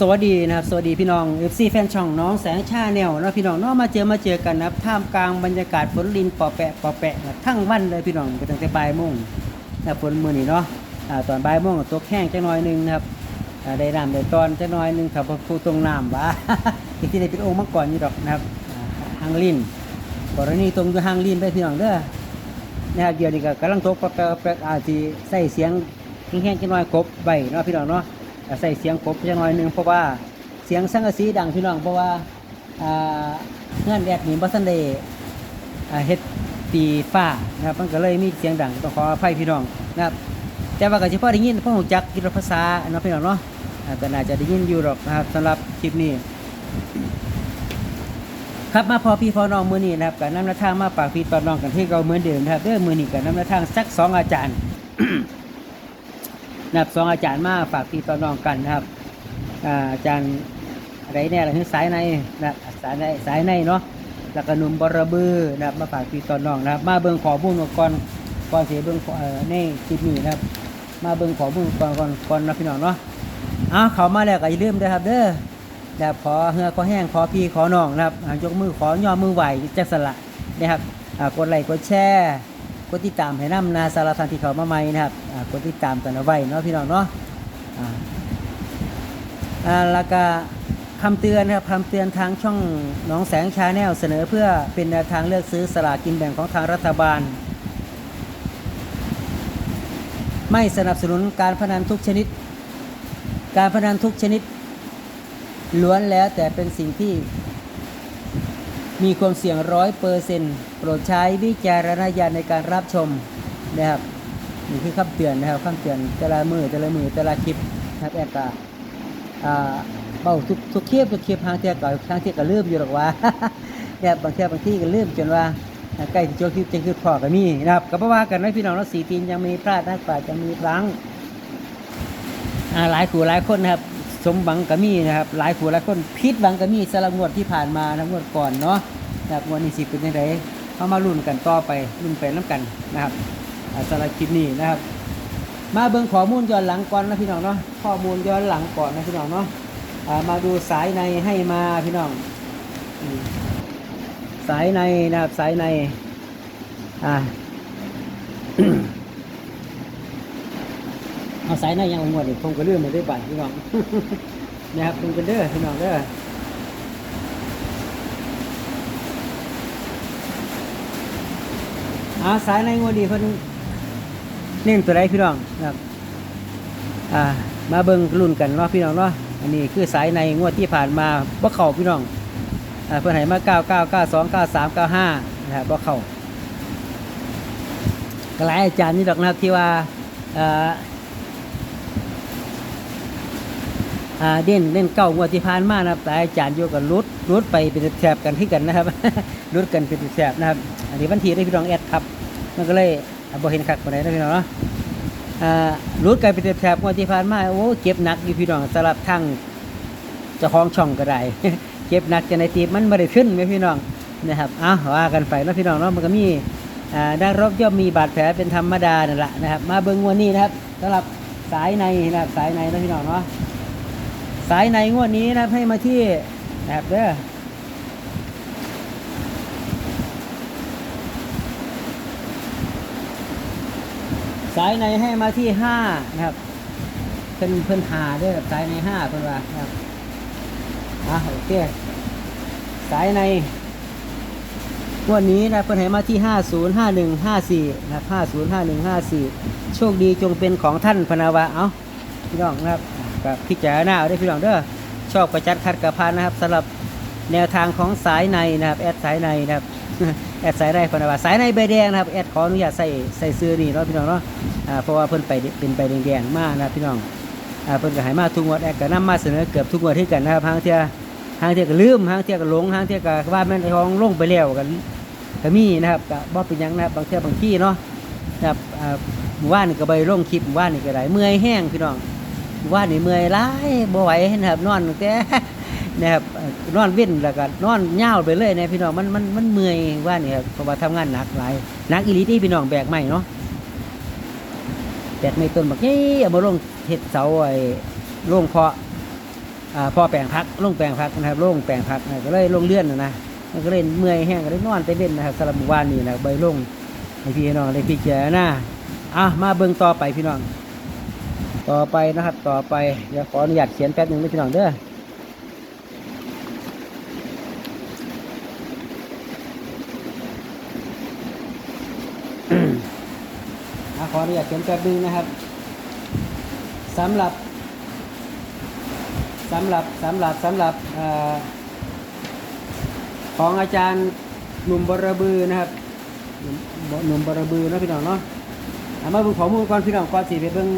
สวัสดีนะครับสวัสดีพี่น้อง FC แฟนช่องน้องแสงชาแนลนะพี่น้องเน้องมาเจอมาเจอกันนะครับท่ามกลางบรรยากาศฝนลินปอแปะปอแปะนะทั้งวันเลยพี่น้องตั้งแต่บ่ายโมงนะฝนมือนี่เนาะอ่าตอนบ่ายโมงก็ตกแห้งจังน้อยหนึงนะครับอ่าได้น้ำได้ตอนจังน้อยหนึงครับผู้ตรงน้ำว่าอีกที่ได้เป็นองค์มาก่อนอยู่ดอกนะครับอ่าหางลินกรณีตรงอยู่หางลินได้พี่น้องเด้อนะครับเดี๋ยวนี้ก็กำลังตกปอแปะปอแปะอาจจะใส่เสียงแห้งๆจังน้อยกบใบเนาะพี่น้องเนาะ ใส่เสียงกบจังหน่อยหนึงเพราะว่าเสียงสังกะสีดังพี่น้องเพราะว่าอ่าเงื่อนแดดนี่บ่ทันได้อ่าเฮ็ดปีฟ้านะครับมันก็เลยมีเสียงดังต้องขออภัยพี่น้องนะครับแต่ว่าก็สิพอได้ยินเพราะฮู้จักกิรภาษาเนาะพี่น้องเนาะอ่าก็น่าจะได้ยินอยู่หรอกนะครับสำหรับคลิปนี้ครับมาพอพี่พอน้องมือนี้นะครับก็นำแนวทางมาฝากพี่ตอนน้องกันที่เราเหมือนเดิมนะครับเด้อมือนี้ก็นำแนวทางสักสองอาจารย์ นะครับสองอาจารย์มาฝากพี่ตอนน้องกันนะครับอาจารย์อะไรเนี่ยอะไรสายในนะสายในสายในเนาะแล้วก็นุ่มบรบือนะครับมาฝากพี่ตอนน้องนะครับ มาเบิ่งขอบุญก่อนก่อนเสียเบิ่งเอ่อในคลิปนี้นะครับ มาเบิ่งขอบุญก่อนก่อนก่อนนะพี่น้องเนาะเอาเขามาแล้วก็อย่าลืมเด้อครับ เด้อนะครับขอเหือขอแห้งขอพี่ขอน้องนะครับยกมือขอย่อมือไหวจักสละนะครับกดไลค์กดแชร์ กดติดตามให้น้ำนาสารทันที่เขามาใหม่นะครับกดติดตามกันเอาไว้เนาะพี่น้องเนาะอ่าอ่าแล้วก็คำเตือนนะครับคำเตือนทางช่องน้องแสงชาแนลเสนอเพื่อเป็นแนวทางเลือกซื้อสลากกินแบ่งของทางรัฐบาล ไม่สนับสนุนการพนันทุกชนิด การพนันทุกชนิด ล้วนแล้วแต่เป็นสิ่งที่มีความเสี่ยงร้อยเปอร์เซ็นต์ รดใช้วิจารณญาณในการรับชมนะครับนี่คือคำเตือนนะครับคำเตือนแต่ละมือแต่ละมือแต่ละคลิปนะครับแอดกาเบ้าทุกทุกคลิปทุกคลิปทางเที่ยก็ทางเที่ยก็ลืมอยู่หรอกว่าเนี่ยบางเที่ยบางที่ก็ลืมจนว่าใกล้ที่โจคลิปจะคือพอก็มีนะครับก็เพราว่ากันไว้พี่น้องเราสีตีนยังมีพลาดนักปราชญ์ยังมีพลังหลายขู่หลายคนนะครับสมหวังก็มีนะครับหลายขู่หลายคนพิษหวังก็มีสลับงวดที่ผ่านมานะงวดก่อนเนาะนะครับงวดนี้สิเป็นยังไง เขามาลุ้นกันต่อไปลุ้นไปน้ำกันนะครับอารับคลิปนี้นะครับ มาเบิ่งข้อมูลย้อนหลังก่อนนะพี่น้องเนาะข้อมูลย้อนหลังก่อนนะพี่น้องเนาะมาดูสายในให้มาพี่น้อง สายในนะครับสายในอ่าเอาสายในยังหมดนี่ผมก็เลื่อนมาได้บัตรพี่น้องนะครับเป็นกันเด้อพี่น้องเด้อ อาสายในงวดดีเพิ่นเน่งตัวใดพี่น้องนะครับอ่ามาเบิ่งรุ่นกันเนาะพี่น้องเนาะอันนี้คือสายในงวดที่ผ่านมาบ่เข้าพี่น้องอ่าเพิ่นให้มา9 9 9 2 9 3 9 5นะครับบ่เข้าก็หลายอาจารย์นี่ดอกนะครับที่ว่าอ่าอ่าเด่นเด่นเก้างวดที่ผ่านมานะครับแต่อาจารย์โยกับรุดรุดไปเป็นแถบกันที่กันนะครับรุดกันเป็นแถบนะครับ อันนี้บันทีได้พี่น้องแอดครับ มันก็เลยอ่าบ่เห็นคักปานใดนะพี่น้องเนาะอ่ารุดกันเป็นแถบงวดที่ผ่านมาโอ้เก็บหนักอยู่พี่น้องสำหรับทั้งเจ้าของช่องก็ได้เก็บหนักจะในตีมันไม่ได้ขึ้นไหมพี่น้องนะครับอ้าวว่ากันไปแล้วพี่น้องเนาะมันก็มีด้านรบย่อมมีบาดแผลเป็นธรรมดานั่นแหละนะครับ มาเบิ่งงวันนี้นะครับสำหรับสายในนะครับสายในนะพี่น้องเนาะสายในงวดนี้นะครับให้มาที่นะครับเด้อ สายในให้มาที่ห้านะครับเพิ่นเพิ่นหาด้อสายในห้าเพิ่นว่านะครับอะโอเคสายในวดนี้นะเพิ่นให้มาที่ห้าศูนย์ห้าหนึ่งห้าสี่นะครับห้าศูนย์ห้าหนึ่งห้าสี่โชคดีจงเป็นของท่านพนาวะเอ้าพี่น้องนะครับก็พิจารณาเอาได้พี่น้องเด้อชอบประจัดคัดกระพันนะครับสำหรับแนวทางของสายในนะครับแอดสายในนะครับ แอดสายในพนว่าสายในใบแดงนะครับแอดขออนุญาตใส่ใส่ซื้อนี่เนาะพี่น้องเนาะอ่าเพราะว่าเพิ่นไปเป็นใบแดงๆมากนะพี่น้องอ่าเพิ่นก็ให้มาทุกงวดแอดก็นำมาเสนอเกือบทุกงวดที่กันนะครับทางเทียทางเทียก็ลืมทางเทียก็หลงทางเทียก็ว่าแม่นไอ้ของลงไปแล้วกันก็มีนะครับก็บ่เป็นหยังนะครับบางเทียบางที่เนาะนะครับอ่าหมู่บ้านนี่ก็ไปลงคลิปหมู่บ้านนี่ก็ได้เมื่อยแห้งพี่น้องว่านี่เมื่อยหลายบ่ไหวนะครับนอนตั้งแต่ นะครับนอนเว้นแล้วก็นอนยาไปเลยนะพี่น้องมันมันมันเมื่อยว่านี่ครับเพราะว่าทำงานหนักหลายหนักอีลีที่พี่น้องแบกไม้เนาะแบกไม้ต้นบักนี่เอามาลงเฮ็ดเสาไอ้โรงเพาะอ่าพ่อแปลงพักลงแปลงพักนะครับลงแปลงพักนะก็เลยลงเลื่อนนะนะมันก็เลยเมื่อยแห้งก็เลยนอนไปเล่นนะครับสำหรับหมู่านนี้นะใบลงให้พี่น้องได้พี่เจารณาอะมาเบิ่งต่อไปพี่น้อง ต่อไปนะครับ ต่อไปเดี๋ยวขออนุญาตเขียนแป๊บหนึ่งนะพี่น้องเด้อ ขออนุญาตเขียนแป๊บหนึงนะครับสำหรับสำหรับสำหรับสำหรับอของอาจารย์หนุ่มบรบือนะครับหนุ่มบรบือนะพี่น้องเนาะเอามาเบิ่งข้อมูลก่อนพี่น้องก่อนสิไปเบิ่ง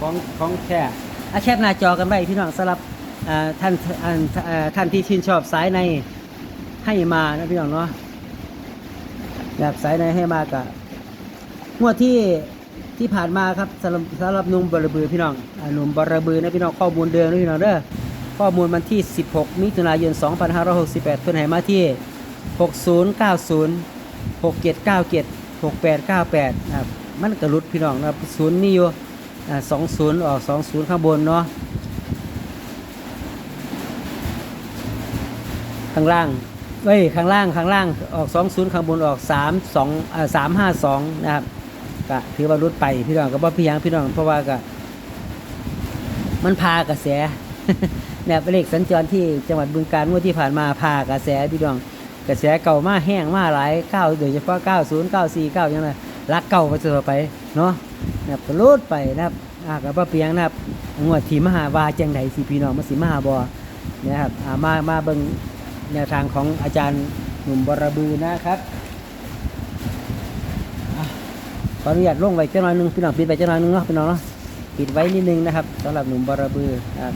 ของของแค่อาแคปหน้าจอกันไว้พี่น้องสำหรับท่านท่านท่านที่ชื่นชอบสายในให้มานะพี่น้องเนาะแบบสายในให้มากับ งวดที่ที่ผ่านมาครับสำหรับสำหรับหนุ่มบรบือพี่น้องอ่าหนุ่มบรบือนะพี่น้องข้อมูลเดิมนะพี่น้องเด้อข้อมูลมันที่ 16 มิถุนายน 2568 เพิ่นให้มาที่ 6090 6797 6898นะครับมันกระลุดพี่น้องนะครับศูนย์นี่อยู่อ่า20 ออก 20 ข้างบนเนาะข้างล่างเอ้ยข้างล่างข้างล่างออก 20 ข้างบนออก 32อ่า352 นะครับ ก็ถือว่ารุดไปพี่น้องก็บ่พี่ยังพี่น้องเพราะว่าก็มันพากระแสเนี่ยเป็นเลขสัญจรที่จังหวัดบึงกาฬงวดที่ผ่านมาพากระแสพี่น้องกระแสเก่ามาแห้งมาหลายเก้าโดยเฉพาะ90 94 9ยังไงรักเก่าไปเจอไปเนาะเนี่ยก็รุดไปนะครับอ่าก็บ่เพียงนะครับงวดที่มหาวาจังไหนสิพี่น้องมาสิมหาบ่นะครับมามาเบิ่งแนวทางของอาจารย์หนุ่มบรบือนะครับ ขออนุญาตลงไว้เจ้าหน่อยนึงพี่น้องปิดไว้เจ้าหน่อยนึงเนาะพี่น้องเนาะปิดไว้นิดนึงนะครับสำหรับหนุ่มบารบือครับ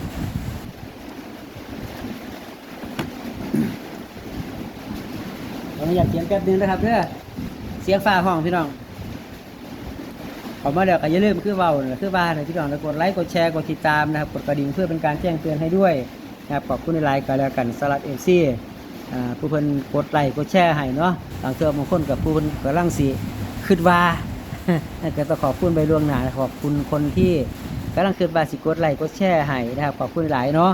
ขออนุญาตเสียงแป๊บนึงนะครับเพื่อเสียงฟ้าห้องพี่น้องขอมาเดี๋ยวก็อย่าลืมคือเว้าคือว่านะพี่น้องกดไลค์กดแชร์กดติดตามนะครับกดกระดิ่งเพื่อเป็นการแจ้งเตือนให้ด้วยนะครับขอบคุณในไลน์กันแล้วกันสลัดเอฟซีอ่าผู้เพิ่นกดไลค์กดแชร์ให้เนาะบางเทื่อบางคนกับผู้เพิ่นกำลังสิคิดว่า ก็ต้องขอบคุณไปล่วงหน้าขอบคุณคนที่กำลังคิดว่าสิกดไลค์กดแชร์ให้นะครับขอบคุณหลายเนาะ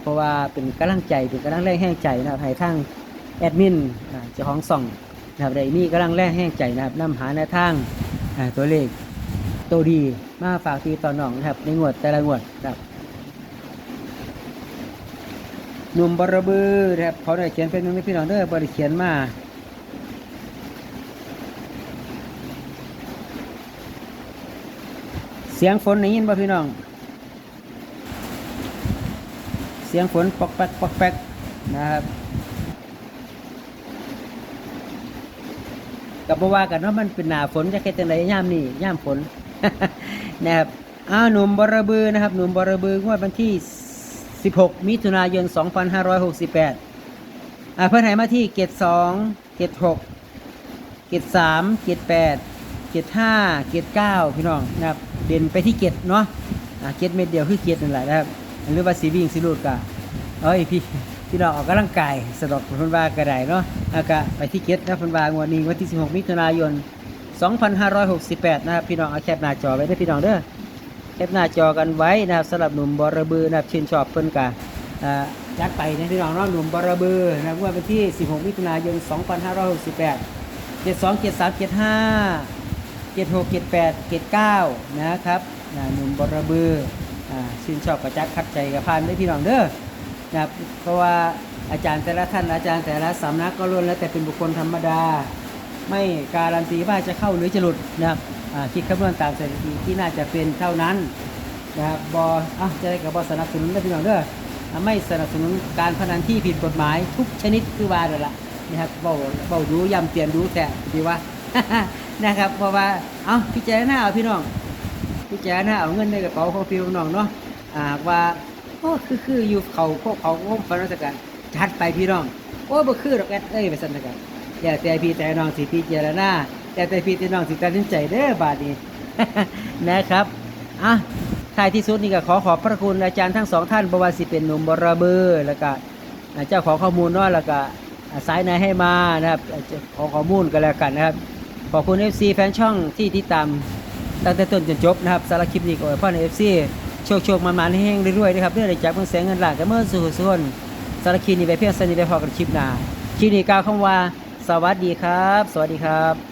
เพราะว่าเป็นกำลังใจเป็นกำลังแรงแห้งใจนะครับให้ทั้งแอดมินเจ้าของส่องนะครับได้มีกำลังแรงแห้งใจนะครับนำหาแนวทางตัวเลขตัวดีมาฝากทีต่อหน้องนะครับในงวดแต่ละงวดครับหนุ่มบรบือนะครับเขาได้เขียนเป็นหนึ่งในพี่น้องเด้อบริเขียนมา สียงฝนได้ยินป่ะพี่น้อง เสียงฝนปอกแป๊กปอกแป๊กนะครับกับบ่ว่ากันว่ามันเป็นหนาฝนจะแค่จังไดย่ามนี่ย่ามฝนนะครับอ้าวหนุ่มบรบือนะครับ หนุ่มบรบืองวดวันที่ 16 มิถุนายน 2568อ่าเพื่อนให้มาที่เกต2เกต6เกต3เกต8 เกียรห้าเกียรเก้าพี่น้องนะครับเด่นไปที่เกียรเนาะเกียรเม็ดเดียวคือเกียรนั่นแหละนะครับหรือว่าสีวิ่งสีรูดกะเอ้ยพี่พี่น้องออกกำลังกายสะดอกพันวากระไดเนาะอากะไปที่เกียรนะพันวางวดนี้วันที่ 16 มิถุนายน 2568 นะครับพี่น้องเอาแคปหน้าจอไว้ด้วยพี่น้องเด้อแคปหน้าจอกันไว้นะครับสำหรับหนุ่มบอระบือนะครับชื่นชอบเพิ่นกะจัดไปนะพี่น้องเนาะหนุ่มบอระบือนะครับวดวันที่ 16 มิถุนายน 2568 72 73 75 เจ็ดหกเจ็ดแปดเจ็ดเก้านะครับนะหนุ่มบรบือชื่นชอบกระจักคัดใจกับพานได้พี่น้องเด้อนะครับเพราะว่าอาจารย์แต่ละท่านอาจารย์แต่ละสำนักก็ล้วนแล้วแต่เป็นบุคคลธรรมดา ไม่การันตีว่าจะเข้าหรือจะหลุดนะครับคิดคำนวณตามสถิติที่น่าจะเป็นเท่านั้นนะครับบออะจะได้กับบอสนับสนุนได้พี่น้องเด้อไม่สนับสนุนการพนันที่ผิดกฎหมายทุกชนิดคือว่าเด้อละนะครับเบาเบาดูย้ำเตือนดูแต่ดีว่า นะครับ เพราะว่าเอาพิจารณาเอาพี่น้องพิจารณาเอาเงินในกระเป๋าของพี่น้องเนาะอ่าหากว่าโอ้คือคืออยู่เขาพวกเขาพวกฟันรัชการจัดไปพี่น้องโอ้บ่คือดอกแอดเอ้ยไปสั่นกันอย่าแต่พี่แต่น้องสิพิจารณาแต่แต่พี่แต่น้องสิตัดสินใจเด้อบาดนี้นะครับอะท้ายที่สุดนี่ก็ขอขอบพระคุณอาจารย์ทั้งสองท่านบวาสิเป็นหนุ่มบรเบอร์แล้วก็เจ้าของข้อมูลเนาะแล้วก็สายนายให้มานะครับขอข้อมูลกันแล้วกันนะครับ ขอบคุณ FC แฟนช่องที่ติดตามตั้งแต่ต้นจนจบนะครับสารคลิปนี้ก็ขอให้พ่อใน FC โชคโชคมันมันๆแห้งเรวยๆนะครับเรื่อจะจากเมืองแสงเงินหลักกับเมื่อสู่ส่วนสารคลิปนี้ไปเพียงสนิทไปพอกับคลิปหน้าคลิปนี้กล่าวคำว่า สวัสดีครับ สวัสดีครับ